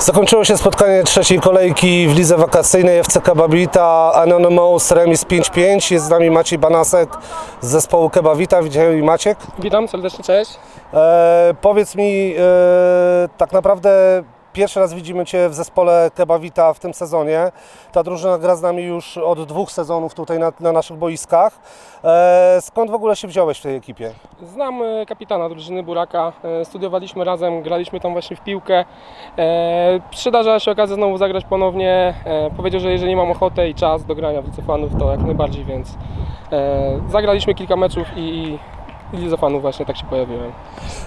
Zakończyło się spotkanie trzeciej kolejki w lidze wakacyjnej FC Kebabita Anonymous remis 5-5. Jest z nami Maciej Banasek z zespołu Kebabita. Widziałem i Maciek. Witam serdecznie, cześć. E, powiedz mi, e, tak naprawdę pierwszy raz widzimy Cię w zespole Kebawita w tym sezonie. Ta drużyna gra z nami już od dwóch sezonów tutaj na, na naszych boiskach. E, skąd w ogóle się wziąłeś w tej ekipie? Znam e, kapitana drużyny Buraka, e, studiowaliśmy razem, graliśmy tam właśnie w piłkę. E, Przydarzyła się okazja znowu zagrać ponownie. E, Powiedział, że jeżeli mam ochotę i czas do grania w Licefanów, to jak najbardziej, więc e, zagraliśmy kilka meczów i, i Licefanów właśnie tak się pojawiłem.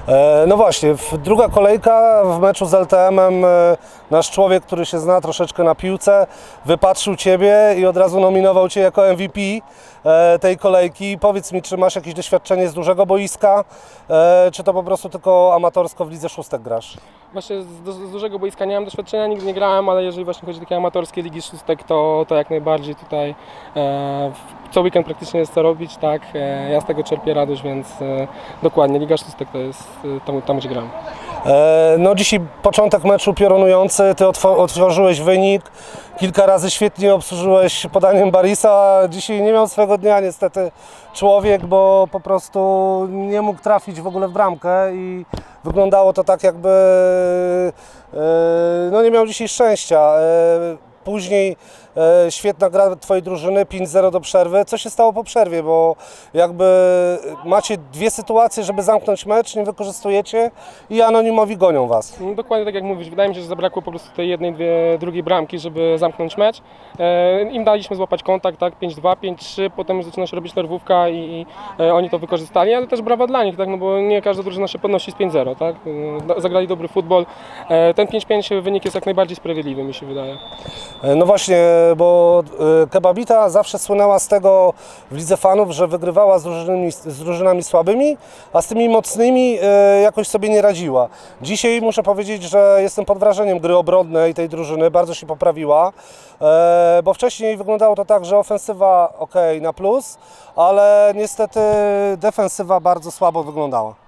E, No właśnie, druga kolejka w meczu z LTM-em. e, Nasz człowiek, który się zna troszeczkę na piłce, wypatrzył Ciebie i od razu nominował Cię jako MVP e, tej kolejki. Powiedz mi, czy masz jakieś doświadczenie z dużego boiska, czy to po prostu tylko amatorsko w lidze szóstek grasz? Właśnie z, z dużego boiska nie mam doświadczenia, nigdy nie grałem, ale jeżeli właśnie chodzi o takie amatorskie ligi szóstek, to, to jak najbardziej tutaj e, w- co weekend praktycznie jest co robić, tak. E, ja z tego czerpię radość, więc e, dokładnie Liga Szóstek to jest e, tam, tam gdzie gram. E, No dzisiaj początek meczu piorunujący, Ty otw- otworzyłeś wynik, kilka razy świetnie obsłużyłeś podaniem Barisa. Dzisiaj nie miał swego dnia niestety człowiek, bo po prostu nie mógł trafić w ogóle w bramkę i wyglądało to tak jakby no nie miał dzisiaj szczęścia. Później świetna gra Twojej drużyny, 5-0 do przerwy. Co się stało po przerwie? Bo jakby macie dwie sytuacje, żeby zamknąć mecz, nie wykorzystujecie i anonimowi gonią Was. No, dokładnie tak jak mówisz, wydaje mi się, że zabrakło po prostu tej jednej, dwie, drugiej bramki, żeby zamknąć mecz. E, Im daliśmy złapać kontakt, tak, 5-2, 5-3, potem już zaczyna się robić nerwówka i, i e, oni to wykorzystali, ale też brawa dla nich, tak, no bo nie każda drużyna się podnosi z 5-0, tak. E, Zagrali dobry futbol. E, Ten 5-5 wynik jest jak najbardziej sprawiedliwy, mi się wydaje. E, No właśnie, bo e, Kebabita zawsze słynęła z tego w lidze fanów, że wygrywała z drużynami, z drużynami słabymi, a z tymi mocnymi e, jakoś sobie nie radziła. Dzisiaj muszę powiedzieć, że jestem pod wrażeniem gry obronnej tej drużyny, bardzo się poprawiła, e, bo wcześniej wyglądało to tak, że ofensywa ok na plus, ale niestety defensywa bardzo słabo wyglądała.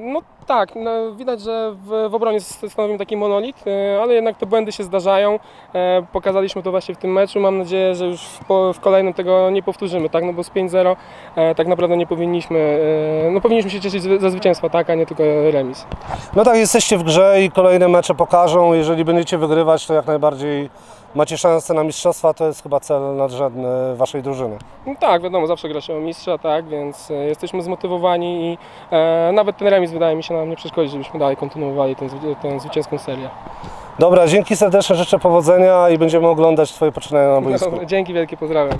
No tak, no, widać, że w, w obronie stanowimy taki monolit, e, ale jednak te błędy się zdarzają. E, Pokazaliśmy to właśnie w tym meczu. Mam nadzieję, że już w, w kolejnym tego nie powtórzymy, tak? No bo z 5-0 e, tak naprawdę nie powinniśmy, no powinniśmy się cieszyć ze zwycięstwa, tak? A nie tylko remis. No tak, jesteście w grze i kolejne mecze pokażą. Jeżeli będziecie wygrywać, to jak najbardziej macie szansę na mistrzostwa. To jest chyba cel nadrzędny waszej drużyny. No tak, wiadomo, zawsze gra się o mistrza, tak? Więc e, jesteśmy zmotywowani i e, nawet ten remis wydaje mi się nam nie przeszkodzi, żebyśmy dalej kontynuowali tę zwy- tę zwycięską serię. Dobra, dzięki serdecznie, życzę powodzenia i będziemy oglądać Twoje poczynania na boisku. Dzięki wielkie, pozdrawiam.